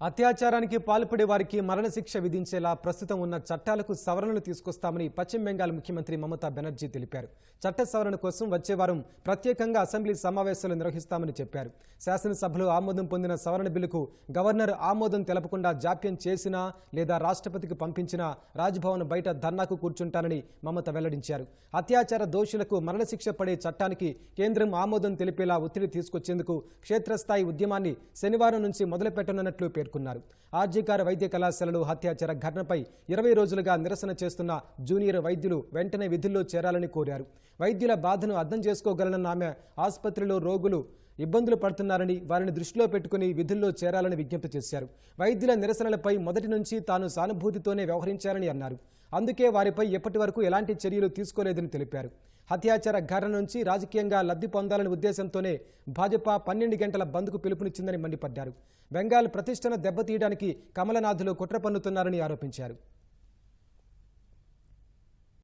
అత్యాచారానికి పాల్పడే వారికి మరణశిక్ష విధించేలా ప్రస్తుతం ఉన్న చట్టాలకు సవరణలు తీసుకొస్తామని పశ్చిమ బెంగాల్ ముఖ్యమంత్రి మమతా బెనర్జీ తెలిపారు. చట్ట సవరణ కోసం వచ్చే వారం ప్రత్యేకంగా అసెంబ్లీ సమావేశాలు నిర్వహిస్తామని చెప్పారు. శాసనసభలో ఆమోదం పొందిన సవరణ బిల్లుకు గవర్నర్ ఆమోదం తెలపకుండా జాప్యం చేసినా లేదా రాష్ట్రపతికి పంపించినా రాజ్భవన్ బయట ధర్నాకు కూర్చుంటానని మమత వెల్లడించారు. అత్యాచార దోషులకు మరణశిక్ష పడే చట్టానికి కేంద్రం ఆమోదం తెలిపేలా ఒత్తిడి తీసుకొచ్చేందుకు క్షేత్రస్థాయి ఉద్యమాన్ని శనివారం నుంచి మొదలుపెట్టనున్నట్లు పేర్కొన్నారు. ఆర్జీకార్ వైద్య కళాశాలలో హత్యాచార ఘటనపై ఇరవై రోజులుగా నిరసన చేస్తున్న జూనియర్ వైద్యులు వెంటనే విధుల్లో చేరాలని కోరారు. వైద్యుల బాధను అర్థం చేసుకోగలనన్న ఆమె ఆసుపత్రిలో రోగులు ఇబ్బందులు పడుతున్నారని వారిని దృష్టిలో పెట్టుకుని విధుల్లో చేరాలని విజ్ఞప్తి చేశారు. వైద్యుల నిరసనలపై మొదటి నుంచి తాను సానుభూతితోనే వ్యవహరించారని అన్నారు. అందుకే వారిపై ఎప్పటి వరకు ఎలాంటి చర్యలు తీసుకోలేదని తెలిపారు. హత్యాచార ఘటన నుంచి రాజకీయంగా లబ్ధి పొందాలనే ఉద్దేశంతోనే భాజపా పన్నెండు గంటల బంద్కు పిలుపునిచ్చిందని మండిపడ్డారు. బెంగాల్ ప్రతిష్టను దెబ్బతీయడానికి కమలనాథులు కుట్ర పన్నుతున్నారని ఆరోపించారు.